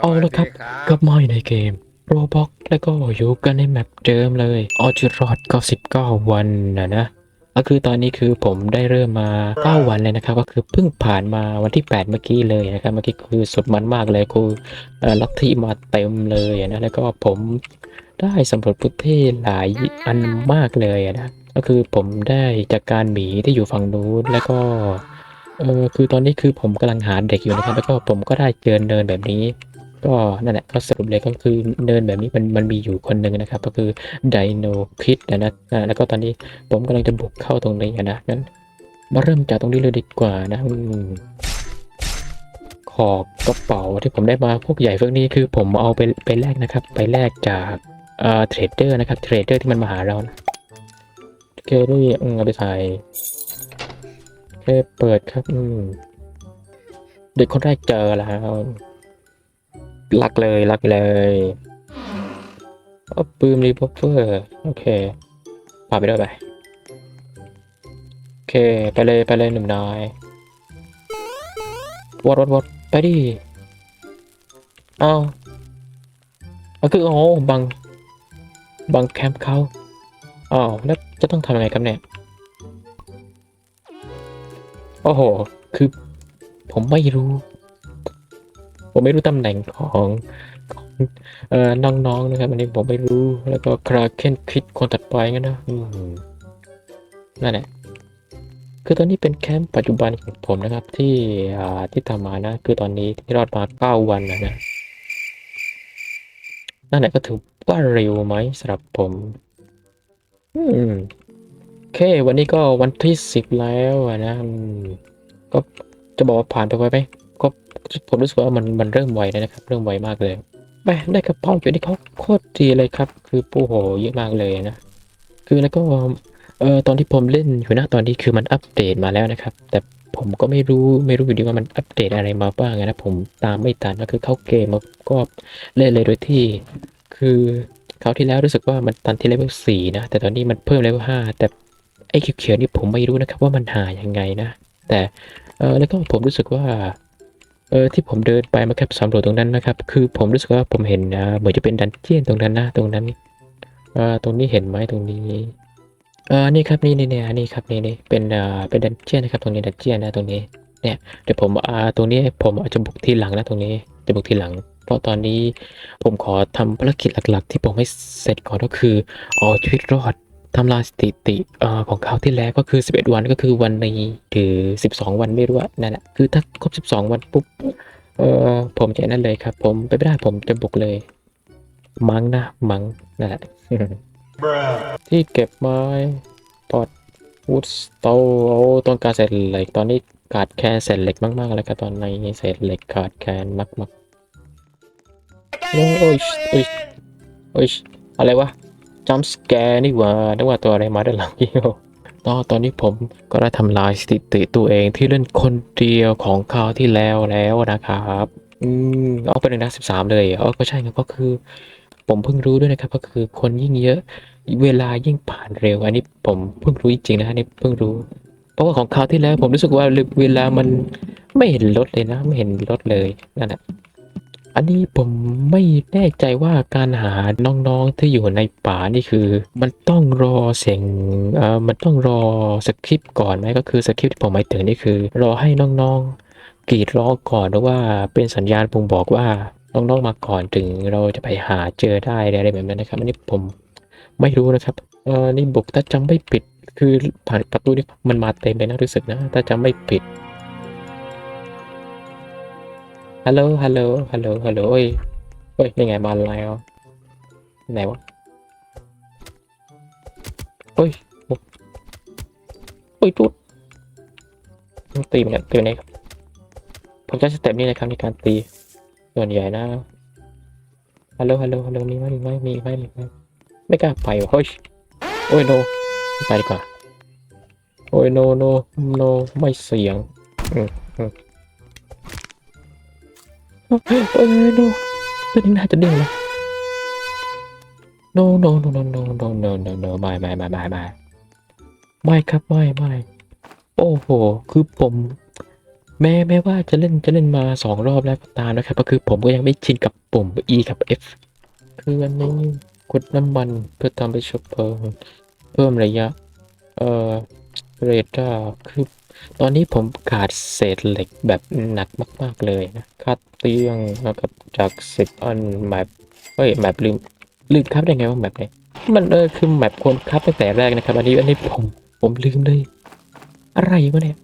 เอาละครับกลับมาอยู่ในเกม Roblox แล้วก็อยู่กันในแมปเดิมเลยออจิรอดก็19 วันนะนะก็คือตอนนี้คือผมได้เริ่มมา 9 วันเลยนะครับ ก็คือเพิ่งผ่านมาวันที่ 8 เมื่อกี้เลยนะครับ เมื่อกี้คือสุดมันมากเลยคือลัทธิมาเต็มเลยนะ แล้วก็ผมได้สำรวจพื้นที่หลายอันมากเลยนะก็คือผมได้จากการหมีที่อยู่ฝั่งนู้นแล้วก็เออคือตอนนี้คือผมกำลังหาเด็กอยู่นะครับ แล้วก็ผมก็ได้เจอเนินแบบนี้ ก็นั่นแหละก็สรุปเลยก็คือเนินแบบนี้มันมันมีอยู่คนหนึ่งนะครับ ก็คือไดโนคิดนะนะแล้วก็ตอนนี้ผมกำลังจะบุกเข้าตรงนี้นะงั้นมาเริ่มจากตรงนี้เลยดีกว่านะขอบกระเป๋าที่ผมได้มาพวกใหญ่พวกนี้คือผมเอาไปไปแลกนะครับ ไปแลกจากเอ่อเทรดเดอร์นะครับเทรดเดอร์ที่มันมาหาเรานะโอเคนี่อืมเอาไปใส่โอเคเปิดครับอืมเด็กคนแรกเจอแล้ว ลักเลยลักเลยเอาปืนรีพอเฟอร์โอเคพาไปด้วยไปโอเค ไปเลยไปเลยหนุ่มน้อยวอดวอดวอดไปดิเอาเอาคือโอ้บังบังแคมป์เขาอ้าวแล้วจะต้องทำยังไงครับเนี่ยโอ้โห คือผมไม่รู้ ผมไม่รู้ตำแหน่งของของเอ่อน้องๆนะครับอันนี้ผมไม่รู้แล้วก็คราเคนคิดคนตัดไปงั้นนะอืมนั่นแหละคือตอนนี้เป็นแคมป์ปัจจุบันของผมนะครับ ที่ที่ทำมานะ คือตอนนี้ที่รอดมาเก้าวันนะนะนั่นแหละก็ถือว่าเร็วไหมสำหรับผม อืมโอเค วันนี้ก็วันที่สิบแล้วนะก็จะบอกว่าผ่านไปไวไหม ก็ผมรู้สึกว่ามันมันเริ่มไวแล้วนะครับ เริ่มไวมากเลยไปได้กระเป๋าอยู่ที่เขาโคตรดีเลยครับ คือโอ้โหเยอะมากเลยนะ คือแล้วก็เอ่อตอนที่ผมเล่นอยู่นะตอนนี้คือมันอัปเดตมาแล้วนะครับ แต่ผมก็ไม่รู้ไม่รู้อยู่ดีว่ามันอัปเดตอะไรมาบ้างนะผมตามไม่ทันก็คือเข้าเกมมาก็เล่นเลยโดยที่ คือคราวที่แล้วรู้สึกว่ามันตันที่เลเวลสี่นะ แต่ตอนนี้มันเพิ่มเลเวลห้าแต่ไอ้เขียวๆนี่ผมไม่รู้นะครับว่ามันหายังไงนะ แต่เออแล้วก็ผมรู้สึกว่า เออที่ผมเดินไปมาแค่สำรวจตรงนั้นนะครับ คือผมรู้สึกว่าผมเห็นนะเหมือนจะเป็นดันเจียนตรงนั้นนะตรงนั้นอ่อตรงนี้เห็นไหมตรงนี้เออนี่ครับนี่นี่นี่อันนี้ครับนี่นี่เป็นอ่อเป็นดันเจียนนะครับ ตรงนี้ดันเจียนนะตรงนี้เนี่ยเดี๋ยวผมอ่าตรงนี้ผมอาจจะบุกทีหลังนะตรงนี้จะบุกทีหลัง เพราะตอนนี้ผมขอทำภารกิจหลัก ๆ ที่ผมให้เสร็จก่อนก็คือเอาชีวิตรอด ทำลายสถิติเอ่อของเขาวที่แล้วก็คือ 11 วันก็คือวันนี้หรือ 12 วันไม่รู้อะนั่นแหละคือถ้าครบ 12 วันปุ๊บเออผมจะนั่นเลยครับ ผมไปไม่ได้ผมจะบุกเลย มังนะ มังนั่นแหละที่เก็บไม้ปอดวูดสโตโอ้ต้องการเศษเหล็กตอนนี้ขาดแคลนเศษเหล็กมากๆแล้วครับตอนนี้เศษเหล็กขาดแคลนมากๆโอ้ยโอ้ยโอ้ยอะไรวะ จัมส์แกร์นี่หว่านึกว่าตัวอะไรมาด้านหลังพี่โอตอนตอนนี้ผมก็ได้ทำลายสถิติตัวเองที่เล่นคนเดียวของคราวที่แล้วแล้วนะครับ อืมเอาไปหนึ่งนะสิบสามเลยเออก็ใช่ครับก็คือ ผมเพิ่งรู้ด้วยนะครับ ก็คือคนยิ่งเยอะ เวลายิ่งผ่านเร็ว อันนี้ผมเพิ่งรู้จริงๆนะอันนี้เพิ่งรู้ เพราะว่าของคราวที่แล้วผมรู้สึกว่าเวลามันไม่เห็นลดเลยนะ ไม่เห็นลดเลยนั่นแหละ อันนี้ผมไม่แน่ใจว่าการหาน้องๆที่อยู่ในป่านี่คือ มันต้องรอเสียงเอ่อมันต้องรอสคริปต์ก่อนไหมก็คือสคริปต์ที่ผมหมายถึงนี่คือ รอให้น้องๆกรีดร้องก่อนหรือว่าเป็นสัญญาณบ่งบอกว่าน้องๆมาก่อนถึงเราจะไปหาเจอได้อะไรแบบนั้นนะครับอันนี้ผมไม่รู้นะครับเออนี่บุกถ้าจำไม่ผิด คือผ่านประตูนี่มันมาเต็มเลยนะรู้สึกนะ ถ้าจำไม่ผิด ฮัลโหล ฮัลโหล ฮัลโหล ฮัลโหลเอ้ยเฮ้ยนี่ไงมาแล้วไหนวะเฮ้ยโอ้เฮ้ยจุดต้องตีมันตีไหนครับผมจะสเต็ปนี้นะครับในการตี ส่วนใหญ่นะ ฮัลโหล ฮัลโหล ฮัลโหล มีไหมมีไหมมีไหมมีไหมไม่กล้าไปว่ะเฮ้ย โอ้ยโน ไปดีกว่า โอ้ยโนโนโนไม่เสียง อืมอืม โอ้ยโนตัวนี้น่าจะเด้งเลยโนโนโนโนโนโนโนโนโนไม่ไม่ไม่ไม่ไม่ไม่ครับไม่ไม่โอ้โห คือผม แม้แม้ว่าจะเล่นจะเล่นมาสองรอบแล้วก็ตามนะครับ ก็คือผมก็ยังไม่ชินกับปุ่ม E กับ F คืออันนี้กดน้ำมันเพื่อทำให้ชื้อเพลิงเพิ่มระยะ เอ่อเรดาร์คือ ตอนนี้ผมขาดเศษเหล็กแบบหนักมากๆเลยนะคาดเตียงนะครับจากสิบอันแมปเฮ้ยแมปลืมลืมครับได้ไงว่าแมปไหนมันเออคือแมปคนครับตั้งแต่แรกนะครับ อันนี้อันนี้ผมผมลืมเลย อะไรวะเนี่ย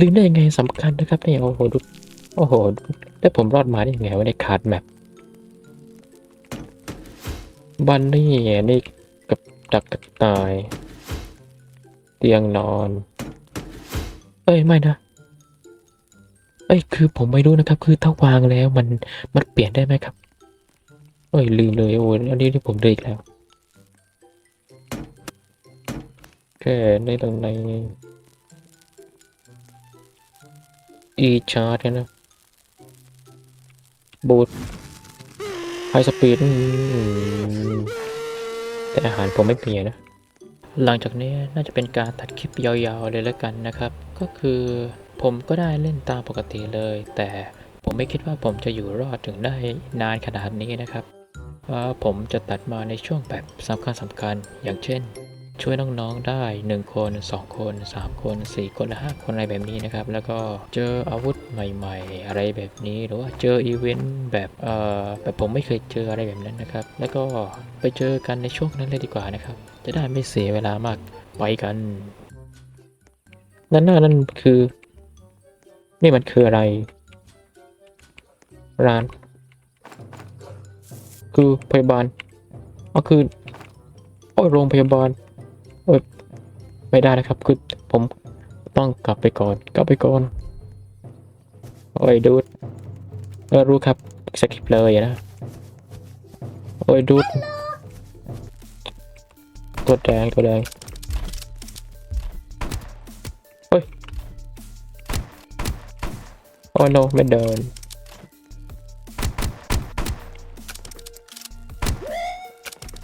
ลืมได้ยังไงสำคัญนะครับเนี่ยโอ้โหดูโอ้โหดูแล้วผมรอดมาได้ยังไงวะในยขาดแมปบันนี่นี่กับดักกรตาย เตียงนอน เอ้ยไม่นะเอ้ยคือผมไม่รู้นะครับ คือถ้าวางแล้วมันมันเปลี่ยนได้ไหมครับเอ้ยลืมเลยโอ้ยอันนี้ที่ผมลืมอีกแล้วแค่ในตรงใน e chart เนี่ยนะบูทไฮสปีดแต่อาหารผมไม่มีนะ หลังจากนี้น่าจะเป็นการตัดคลิปยาวๆเลยแล้วกันนะครับ ก็คือผมก็ได้เล่นตามปกติเลย แต่ผมไม่คิดว่าผมจะอยู่รอดถึงได้นานขนาดนี้นะครับว่าผมจะตัดมาในช่วงแบบสำคัญสำคัญ อย่างเช่น ช่วยน้องๆได้ 1 คน 2 คน 3 คน 4 คนและ5คนอะไรแบบนี้นะครับ แล้วก็เจออาวุธใหม่ๆ อะไรแบบนี้ หรือว่าเจออีเวนต์แบบเอ่อแบบผมไม่เคยเจออะไรแบบนั้นนะครับ แล้วก็ไปเจอกันในช่วงนั้นเลยดีกว่านะครับ จะได้ไม่เสียเวลามากไปกัน นั่นน่ะนั่นคือ นี่มันคืออะไร ร้าน คือพยาบาลก็คือโอ้ยโรงพยาบาลเอ้ยไม่ได้นะครับ คือผมต้องกลับไปก่อน กลับไปก่อน โอ้ยดูดเออรู้ครับสกิปเลยนะ โอ้ยดูดตัวแดงตัวแดง โอ้โนไม่เดิน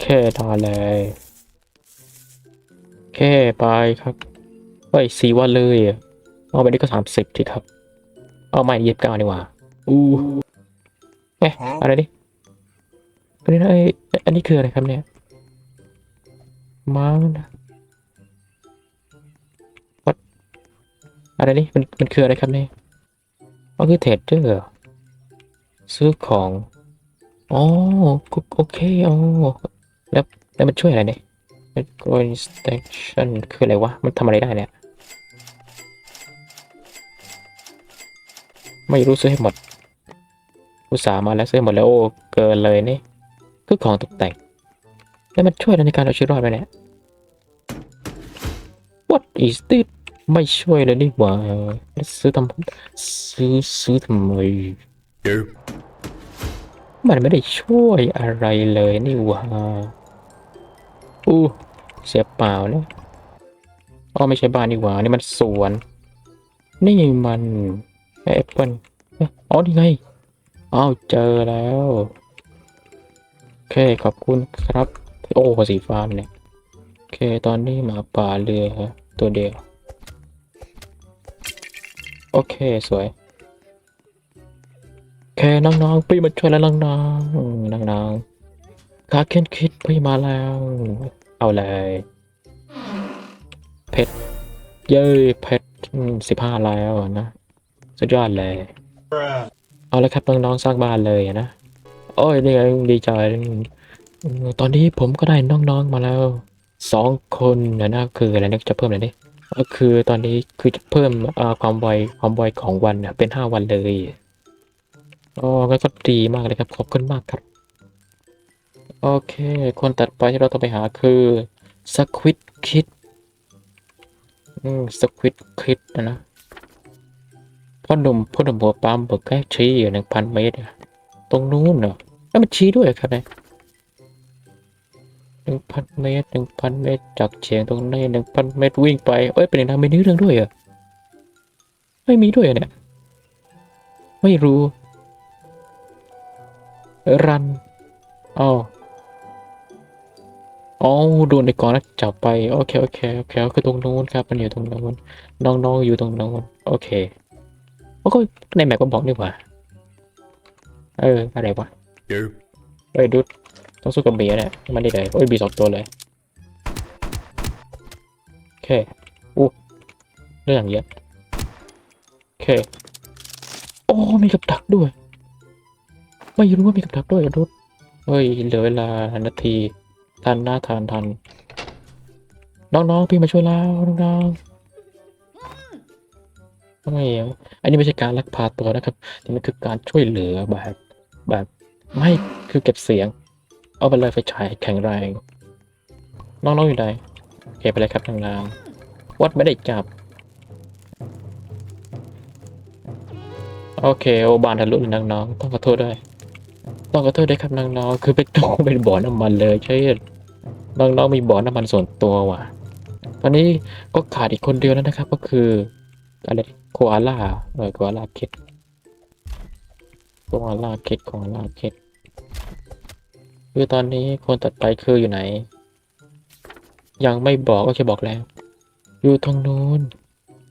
แค่ทาเลยแค่ไปครับเฮ้ยสี่วันเลยอะเอาไปนี่ก็สามสิบทีครับ เอาไม่ยี่สิบเก้านี่หว่า อู้เอ๊ะอะไรนี่อันนี้นะไอ้อันนี้คืออะไรครับเนี่ยมานะวัดอะไรนี่มันมันคืออะไรครับเนี่ย อ๋อคือเทรดเดอร์ซื้อของอ๋อโอเคอ๋อแล้วแล้วมันช่วยอะไรเนี่ย Micro Inspection คืออะไรวะ มันทำอะไรได้เนี่ย ไม่รู้ซื้อให้หมด อุตส่าห์มาแล้วซื้อให้หมดแล้วโอ้เกินเลยนี่ คือของตกแต่ง แล้วมันช่วยในการเอาชีวิตรอดไหมเนี่ย What is this ไม่ช่วยเลยนี่หว่าแล้วซื้อทำซื้อซื้อทำไม Nope. มันไม่ได้ช่วยอะไรเลยนี่หว่าอู้เสียเปล่านะอ๋อไม่ใช่บ้านนี่หว่า นี่มันสวน นี่มันแอปเปิลอ๋อนี่ไงอ้าวเจอแล้ว โอเค ขอบคุณครับ โอ้สีฟ้าเนี่ย โอเค ตอนนี้หมาป่าเรือตัวเดียว โอเคสวยแค่น้องๆพี่มาช่วยแล้วน้องๆน้องๆคาเคนคิดพี่มาแล้ว เอาเลยเพชรเย้ยเพชรสิบห้าแล้วนะสุดยอดเลย เอาละครับน้องๆสร้างบ้านเลยนะโอ้ยนี่ไงดีใจตอนนี้ผมก็ได้น้องๆมาแล้วสองคนนะนะคืออะไรนะจะเพิ่มอะไรนี่ ก็คือตอนนี้คือจะเพิ่มความไวความไวของวันเป็นห้าวันเลยอ๋องั้นก็ดีมากเลยครับขอบคุณมากครับโอเค คนตัดไปที่เราต้องไปหาคือสควิดคิดอืมสควิดคิดนะนะพ่อหนุ่มพ่อหนุ่มหัวปั๊มบอกแค่ชี้อยู่หนึ่งพันเมตร ตรงนู้นเหรอแล้วมันชี้ด้วยครับเนี่ย หนึ่งพันเมตรหนึ่งพันเมตร จากเฉียงตรงนี้หนึ่งพันเมตรวิ่งไป เอ้ย เป็นทางมีเนื้อเรื่องด้วยเหรอ ไม่มีด้วยเหรอเนี่ย ไม่รู้ รันอ๋ออ๋อโดนในกองแล้วจับไป โอเค โอเค โอเคก็คือตรงนู้นครับ มันอยู่ตรงนู้น น้องๆอยู่ตรงนู้น โอเคโอ้ก็ในแมปก็บอกนี่หว่า เออ อะไรวะ Yo. เอ้ยดุด ต้องสู้กับเบียเนี่ยมันได้เลยโอ้ยบีสองตัวเลยโอเคอู้เรื่องเยอะโอเคโอ้มีกับดักด้วย ไม่รู้ว่ามีกับดักด้วยอะดุดเฮ้ยเหลือเวลานาทีทันหน้าทันทันน้องๆพี่มาช่วยแล้วน้องๆทำไมอะอันนี้ไม่ใช่การลักพาตัวนะครับนี่มันคือการช่วยเหลือแบบแบบไม่คือเก็บเสียง เอาไปเลยไฟฉายแข็งแรง น้องๆอยู่ไหนโอเคไปเลยครับนางๆวัดไม่ได้จับ โอเคโอบานทะลุเลยน้องๆต้องขอโทษด้วย ต้องขอโทษด้วยครับน้องๆคือไปตกเป็นบ่อน้ำมันเลยใช่น้องๆมีบ่อน้ำมันส่วนตัวว่ะตอนนี้ก็ขาดอีกคนเดียวแล้วนะครับ ก็คืออะไรโคอาล่าเออโคอาล่าคิดโคอาล่าคิดโคอาล่าคิด คือตอนนี้คนตัดไปคืออยู่ไหน ยังไม่บอกก็แค่บอกแล้ว อยู่ตรงนู้น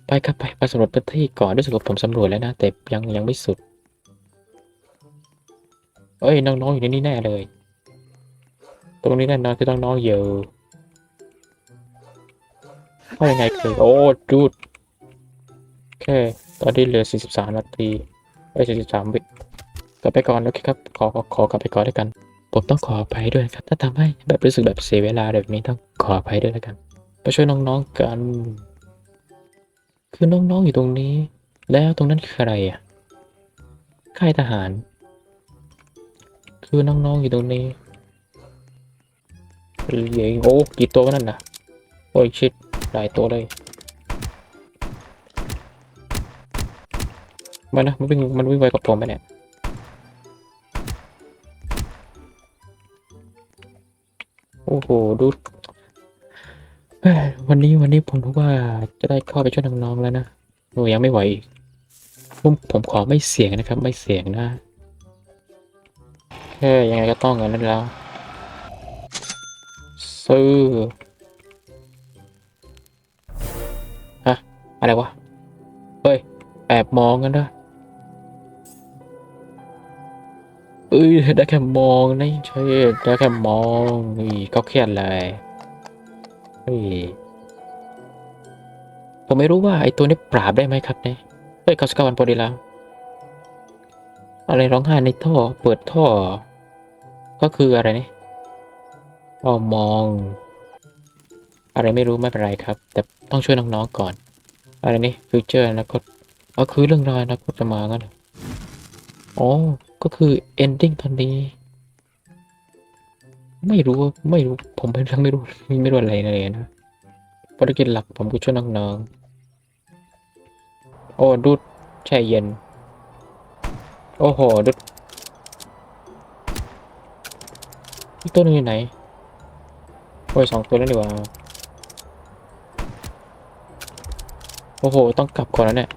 ไปครับไปไปสำรวจพื้นที่ก่อนรู้สึกว่าผมสำรวจแล้วนะ แต่ยังยังไม่สุดเอ้ยน้องๆอยู่ในนี้แน่เลย ตรงนี้แน่นอนคือน้องๆอยู่ว่ายังไงคือโอ้จูดโอเค ตอนนี้เหลือ 43 นาทีเอ้43วิกลับไปก่อนโอเคครับ ขอขอขอกลับไปก่อนด้วยกัน ผมต้องขออภัยด้วยครับ ถ้าทำให้แบบรู้สึกแบบเสียเวลาแบบนี้ต้องขออภัยด้วยแล้วกันไปช่วยน้องๆกัน คือน้องๆอยู่ตรงนี้ แล้วตรงนั้นคืออะไรอะค่ายทหาร คือน้องๆอยู่ตรงนี้เย้โอ้กี่ตัววะนั่นนะโอ้ยชิดหลายตัวเลยมานะมันวิ่งมันวิ่งไวกับผมไปเนี่ย โอ้โหดูวันนี้วันนี้ผมรู้ว่าจะได้เข้าไปช่วยน้องๆแล้วนะโอ้ยังไม่ไหวผมผมขอไม่เสียงนะครับ ไม่เสียงนะแค่ยังไงก็ต้องกันนั่นแล้ว ซื้อฮะอะไรวะ เฮ้ย แอบมองกันนะ เอ้ยได้แค่มองนี่ใช่ได้แค่มองนี่ก็เครียดเลยเฮ้ยผมไม่รู้ว่าไอ้ตัวนี้ปราบได้ไหมครับเนี่ยเฮ้ยเขาสกาวันพอดีแล้วอะไรร้องไห้ในท่อ เปิดท่อ ก็คืออะไรนี่ก็มอง อะไรไม่รู้ไม่เป็นไรครับ แต่ต้องช่วยน้องๆก่อน อะไรนี่ฟิวเจอร์นะก็ก็คือเรื่องราวนะก็จะมากันอ๋อ ก็คือ ending ตอนนี้ ไม่รู้ไม่รู้ผมเป็นทั้งไม่รู้ไม่รู้อะไรเลยนะภารกิจหลักผมก็ช่วยน้องๆโอ้ดูดแช่เย็น โอ้โหดูดอีกตัวนึงอยู่ไหนโอ้ยสองตัวแล้วดีกว่า โอ้โห ต้องกลับก่อนแล้วเนี่ย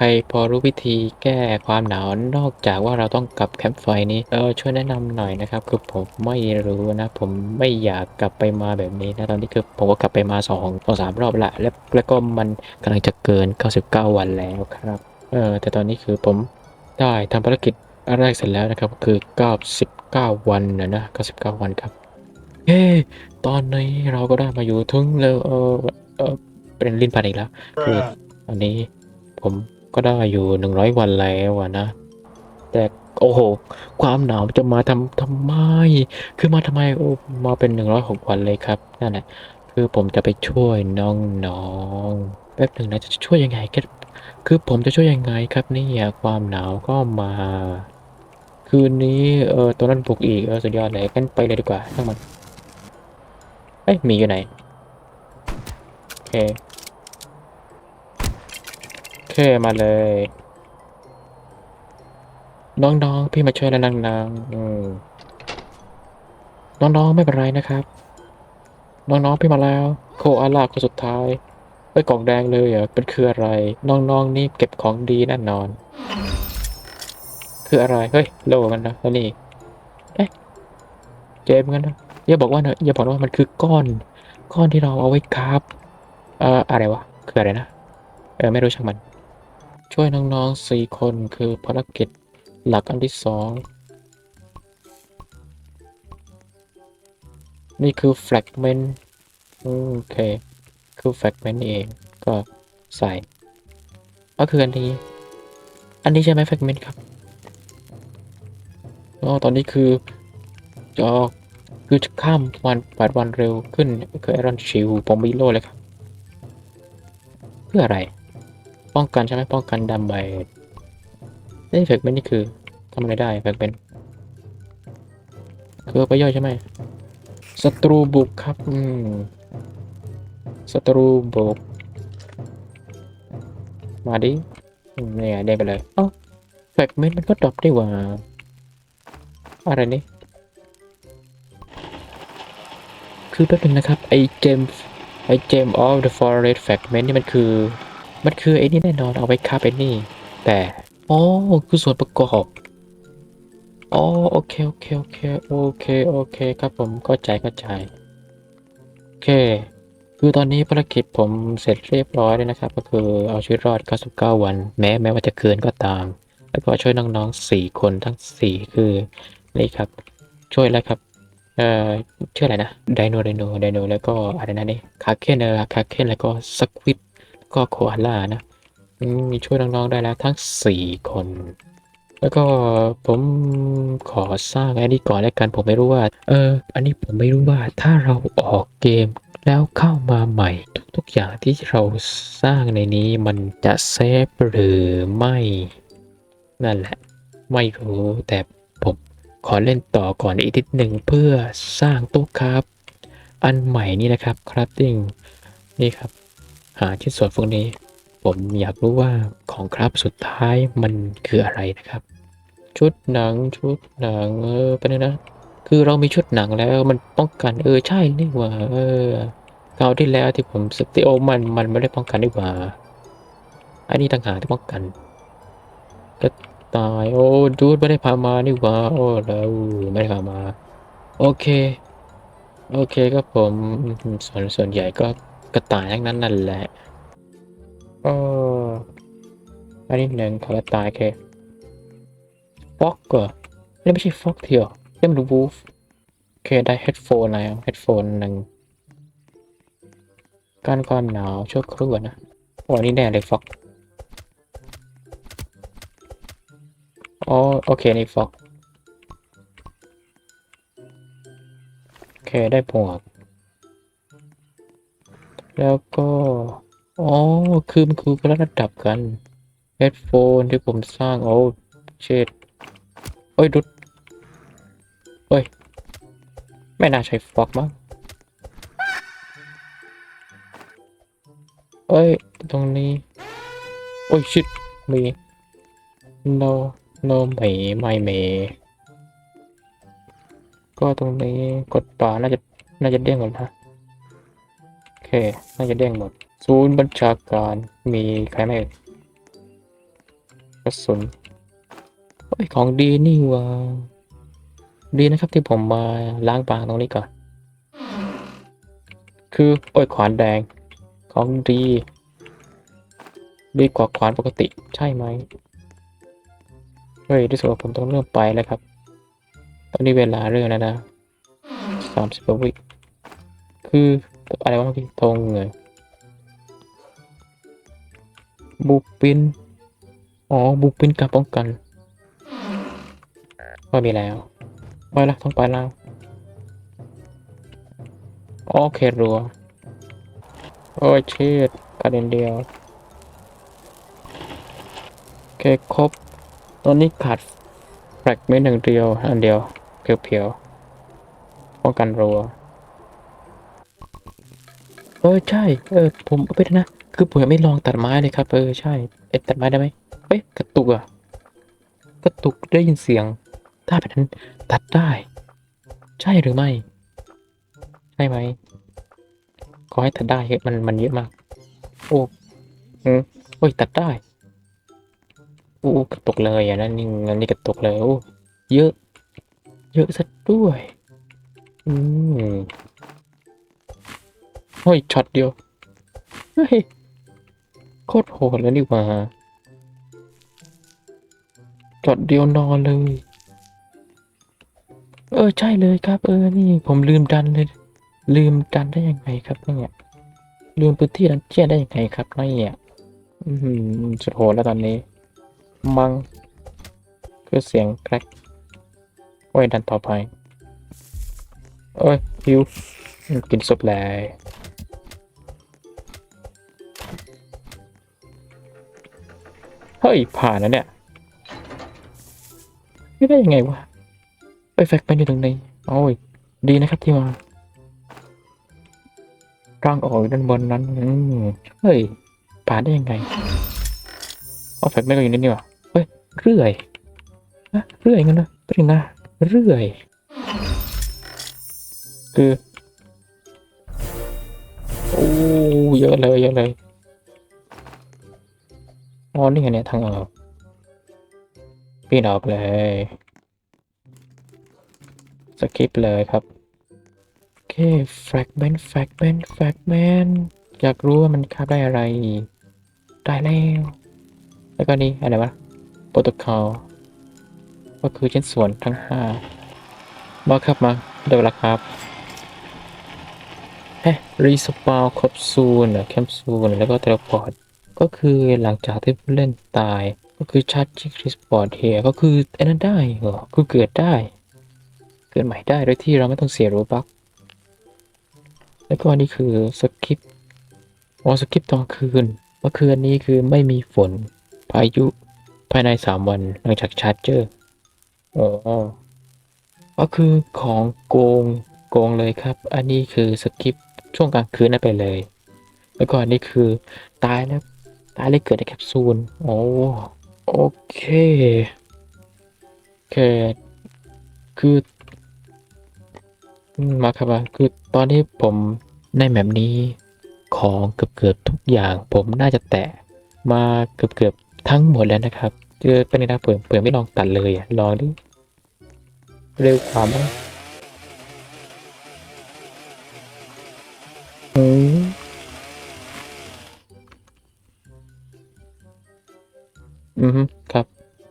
ใครพอรู้วิธีแก้ความหนาวนอกจากว่าเราต้องกลับแคมป์ไฟนี้เออช่วยแนะนำหน่อยนะครับ คือผมไม่รู้นะ ผมไม่อยากกลับไปมาแบบนี้นะตอนนี้คือผมก็กลับไปมาสองสองสามรอบละแล้วแล้วก็มันกำลังจะเกิน 99 วันแล้วครับเออแต่ตอนนี้คือผมได้ทำภารกิจอันแรกเสร็จแล้วนะครับคือ 99 วันนะนะ99 วันครับเฮ้ตอนนี้เราก็ได้มาอยู่ถึงแล้วเออเออเป็นลิ้นพันอีกแล้วคืออันนี้ผม ก็ได้อยู่หนึ่งร้อยวันแล้วอะนะ แต่โอ้โห ความหนาวจะมาทำทำไม คือมาทำไมโอ้มาเป็นหนึ่งร้อยหกวันเลยครับนั่นแหละคือผมจะไปช่วยน้องๆแป๊บหนึ่งนะจะช่วยยังไงกันคือผมจะช่วยยังไงครับนี่ยความหนาวก็มา คืนนี้เออตัวนั้นบุกอีกเออสุดยอดเลยกันไปเลยดีกว่าทั้งมันเอ้ยมีอยู่ไหนโอเค มาเลย น้องๆ พี่มาช่วยแล้วนางๆอืมน้องๆ ไม่เป็นไรนะครับ น้องๆ พี่มาแล้ว โคอาลาคนสุดท้ายไอ้กล่องแดงเลยเหรอะเป็นคืออะไร น้องๆ นี่เก็บของดีแน่นอน คืออะไร เฮ้ย โลกันนะแล้วนี่เอ๊ะเจมกันนะอย่าบอกว่าเนอะอย่าบอกว่ามันคือก้อน ก้อนที่เราเอาไว้คราบเอ่ออะไรวะ คืออะไรนะ เออ ไม่รู้ช่างมัน ช่วยน้องๆสี่คนคือภารกิจหลักอันที่สองนี่คือ fragment โอเค คือ fragment เองก็ใส่ ก็คืออันนี้ อันนี้ใช่ไหม fragment ครับอ๋อตอนนี้คือจอคือจะข้ามวันปัดวันเร็วขึ้น คือ Iron Shield ผมมีโลเลยครับ เพื่ออะไร ป้องกันใช่ไหมป้องกันดาเมจนี่ fragment นี่คือทำอะไรได้ fragment คือไปย่อยใช่ไหมศัตรูบุกครับอืมศัตรูบุกมาดิเนี่ยเด้งไปเลยเอ้าแฟกเมนมันก็ดรอปได้ว่า อะไรนี่คือแป๊บนึงนะครับ ไอเจมไอเจม of the forest fragment นี่มันคือ มันคือไอ้นี่แน่นอนเอาไว้คาบไอ้นี่ แต่อ๋อคือส่วนประกอบอ๋อโอเคโอเคโอเคโอเคโอเคครับผมเข้าใจเข้าใจโอเค คือตอนนี้ภารกิจผมเสร็จเรียบร้อยแล้วนะครับ ก็คือเอาชีวิตรอด 99 วัน แม้แม้ว่าจะเกินก็ตาม แล้วก็ช่วยน้องๆ 4 คนทั้ง 4 คือนี่ครับ ช่วยแล้วครับ เอ่อชื่ออะไรนะไดโนไดโนไดโนแล้วก็อะไรนะนี่คาเคนเออคาเคนแล้วก็สควิด ก็โคอาล่านะมมีช่วยน้องๆได้แล้วทั้ง 4 คน แล้วก็ผมขอสร้างอันนี้ก่อนแล้วกันผมไม่รู้ว่า เออ อันนี้ผมไม่รู้ว่าถ้าเราออกเกมแล้วเข้ามาใหม่ ทุกๆอย่างที่เราสร้างในนี้มันจะเซฟหรือไม่ นั่นแหละ ไม่รู้แต่ผมขอเล่นต่อก่อนอีกนิดหนึ่งเพื่อสร้างตู้ครับ อันใหม่นี่นะครับครับติ้งนี่ครับ หาชิ้นส่วนพวกนี้ ผมอยากรู้ว่าของครับสุดท้ายมันคืออะไรนะครับ ชุดหนังชุดหนังเออไปเลยนะ คือเรามีชุดหนังแล้วมันป้องกันเออใช่นี่หว่าเออคราวที่แล้วที่ผมสติโอมันมันไม่ได้ป้องกันนี่ว่าอันนี้ต่างหากที่ป้องกันก็ตายโอ้ดูดไม่ได้พามานี่หว่าโอ้แล้วไม่ได้พามา โอเค โอเคครับผมส่วนส่วนใหญ่ก็ กระต่ายทั้งนั้นนั่นแหละเอออันนี้หนึ่งขอกระต่ายโอเคฟ็อกเหรอนี่ไม่ใช่ฟ็อกเทียวนี่มันวูฟโอเคได้เฮดโฟนแล้วเฮดโฟนหนึ่งการความหนาวชั่วครู่นะโอ้อันนี่แน่เลยฟ็อกอ๋อโอเคนี่ฟ็อกโอเคได้หมวก แล้วก็ อ๋อ คือมันคือคนละระดับกันเฮดโฟนที่ผมสร้าง โอ้เชิดเอ้ยดุดเอ้ย ไม่น่าใช่ฟอกมั้งเอ้ย ตรงนี้ โอ้ย ชิดมี no no ไม่ไม่เมก็ตรงนี้กดป่าน่าจะ น่าจะเด้งหมดนะ เค น่าจะเด้งหมด ศูนย์บัญชาการมีใครไหมเอ่ยกระสุนเฮ้ยของดีนี่ว่าดีนะครับที่ผมมาล้างบางตรงนี้ก่อน คือโอ้ยขวานแดง ของดี ดีกว่าขวานปกติใช่ไหมเฮ้ยที่สุดผมต้องเริ่มไปแล้วครับ ตอนนี้เวลาเรื่องแล้วนะสามสิบวิคือ อะไรวะเมื่อกี้ธงเงยบุกปิน อ๋อ บุกปินการป้องกันไม่มีแล้วไปละต้องไปแล้วโอเครัว โอ้ยเชิดประเด็นเดียวโอเคครบ ตอนนี้ขาดแฟกเมนหนึ่งเดียว อันเดียวเพียวๆป้องกันรัว เออใช่ เออผมเอาไปนะ คือผมยังไม่ลองตัดไม้เลยครับ เออใช่เอ็ดตัดไม้ได้ไหมเฮ้ยกระตุกอะกระตุกได้ยินเสียง ถ้าเป็นนั้นตัดได้ ใช่หรือไม่ใช่ไหมขอให้ตัดได้เถอะมันมันเยอะมาก โอ้อืมโอ้ยตัดได้โอ้กระตุกเลยอะนั่นนี่งั้นนี่กระตุกเลยโอ้เยอะ เยอะซะด้วย อืม โอ้ยช็อตเดียว เฮ้ย โคตรโหดแล้วนี่ว่าจอดเดียวนอนเลย เออใช่เลยครับ เออนี่ ผมลืมดันเลย ลืมดันได้ยังไงครับเนี่ยลืมพื้นที่ดันเจียนได้ยังไงครับเนี่ยอือหือสุดโหดแล้วตอนนี้ มังคือเสียงแกรกไว้ดันต่อไป เอ้ยหิวกินซุปเลย เฮ้ย ผ่านแล้วเนี่ยไม่ได้ยังไงวะไปแฟกเป็นอยู่ตรงนี้โอ้ย ดีนะครับที่มาร่างออกด้านบนนั้นเฮ้ย ผ่านได้ยังไงเอาแฟกไม่ก็อยู่นี่นี่ว่าเฮ้ย เรื่อยอะเรื่อยงั้นนะเป็นนะ เรื่อย คือ โอ้ เยอะเลย เยอะเลย อ๋อนี่ไงเนี่ยทางออกปีนออกเลย สกิปเลยครับ โอเค fragment fragment fragment อยากรู้ว่ามันคาบได้อะไร ได้แล้ว แล้วก็นี่อะไรวะ protocol ก็คือชิ้นส่วนทั้งห้ามาครับมาเดี๋ยวเวลาครับเฮ้รีสปาวครบซูนแคมซูนแล้วก็เทเลพอร์ต ก็คือหลังจากที่ผู้เล่นตาย ก็คือชาร์จคริสปอร์ตเฮียก็คือไอ้นั้นได้เหรอคือเกิดได้ เกิดใหม่ได้โดยที่เราไม่ต้องเสียโรบัคแล้วก็อันนี้คือสกิปอ๋อสกิปตอนคืนเมื่อคืนนี้คือไม่มีฝนพายุภายใน 3 วันหลังจากชาร์จเจอร์อ๋อก็คือของโกงโกงเลยครับ อันนี้คือสกิปช่วงกลางคืนนั่นไปเลย แล้วก็อันนี้คือตายแล้ว ตายเลยเกิดในแคปซูลโอ้โอเคโอเคคือมาครับมาคือตอนที่ผมในแมปนี้ของเกือบเกือบๆทุกอย่าง ผมน่าจะแตะมาเกือบเกือบๆทั้งหมดแล้วนะครับเจอเป็นไงนะเผื่อเผื่อไม่ลองตัดเลยอะลองดิเร็วกว่าม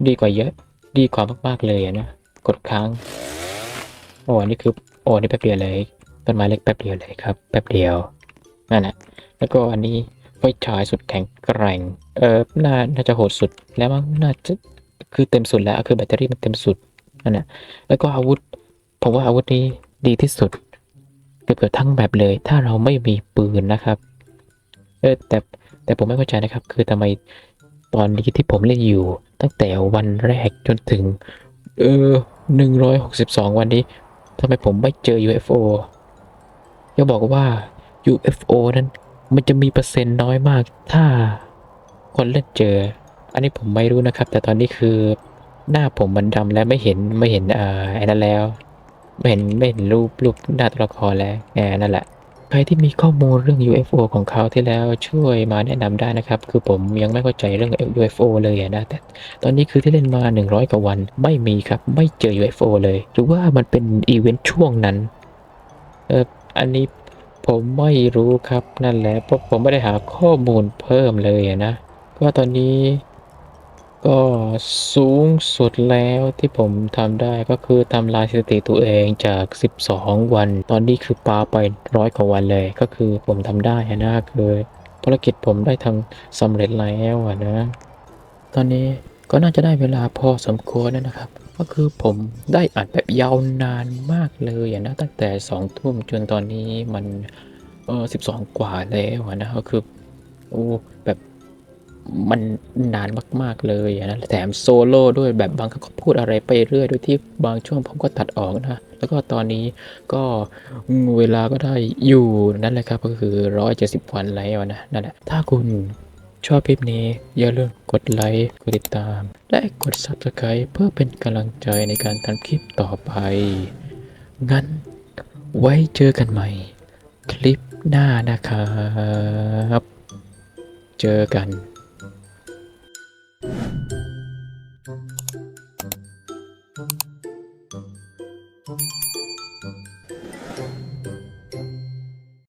ดีกว่าเยอะ ดีกว่ามากๆเลยนะ กดค้าง โอ้อันนี่คือ โอ้นี่แป๊บเดียวเลย ต้นไม้เล็กแป๊บเดียวเลยครับ แป๊บเดียว นั่นแหละแล้วก็อันนี้ไฟฉายสุดแข็งแกร่ง เออน่า น่าจะโหดสุด แล้วมั้ง น่าจะ คือเต็มสุดแล้ว คือแบตเตอรี่มันเต็มสุด นั่นแหละแล้วก็อาวุธ ผมว่าอาวุธนี้ดีที่สุด เกือบๆทั้งแบบเลย ถ้าเราไม่มีปืนนะครับ เออแต่แต่ผมไม่เข้าใจนะครับ คือทำไม ตอนนี้ที่ผมเล่นอยู่ ตั้งแต่วันแรกจนถึง เออหนึ่งร้อยหกสิบสองวันนี้ทำไมผมไม่เจอ UFO จะบอกว่า UFO นั้นมันจะมีเปอร์เซ็นต์น้อยมาก ถ้าคนเล่นเจอ อันนี้ผมไม่รู้นะครับ แต่ตอนนี้คือหน้าผมมันดำแล้วไม่เห็นไม่เห็นอ่าไอ้นั้นแล้ว ไม่เห็นไม่เห็นรูปรูปหน้าตัวละครแล้วแหมนั่นแหละ ใครที่มีข้อมูลเรื่อง UFO ของเขาที่แล้วช่วยมาแนะนำได้นะครับ คือผมยังไม่เข้าใจเรื่อง UFO เลยอะนะ แต่ตอนนี้คือที่เล่นมา 100 กว่าวันไม่มีครับ ไม่เจอ UFO เลย หรือว่ามันเป็นอีเวนต์ช่วงนั้น เอออันนี้ผมไม่รู้ครับนั่นแหละเพราะผมไม่ได้หาข้อมูลเพิ่มเลยอะนะ ก็ตอนนี้ ก็สูงสุดแล้วที่ผมทำได้ก็คือทำลายสถิติตัวเองจาก 12 วัน ตอนนี้คือปาไปร้อยกว่าวันเลย ก็คือผมทำได้นะคือภารกิจผมได้ทำสำเร็จแล้วนะ ตอนนี้ก็น่าจะได้เวลาพอสมควรแล้วนะครับ ก็คือผมได้อัดแบบยาวนานมากเลยนะตั้งแต่สองทุ่มจนตอนนี้มันเออสิกว่าแล้วนะก็คือโอ้แบบ มันนานมาก ๆ เลยนะแถมโซโล่ด้วยแบบบางครั้งก็พูดอะไรไปเรื่อยโดยที่บางช่วงผมก็ตัดออกนะ แล้วก็ตอนนี้ก็เวลาก็ได้อยู่นั่นแหละครับก็คือ 170 วันแล้วนะนั่นแหละถ้าคุณชอบคลิปนี้ อย่าลืมกดไลค์ กดติดตาม และกด Subscribe เพื่อเป็นกำลังใจในการทำคลิปต่อไป งั้นไว้เจอกันใหม่ คลิปหน้านะครับ เจอกัน you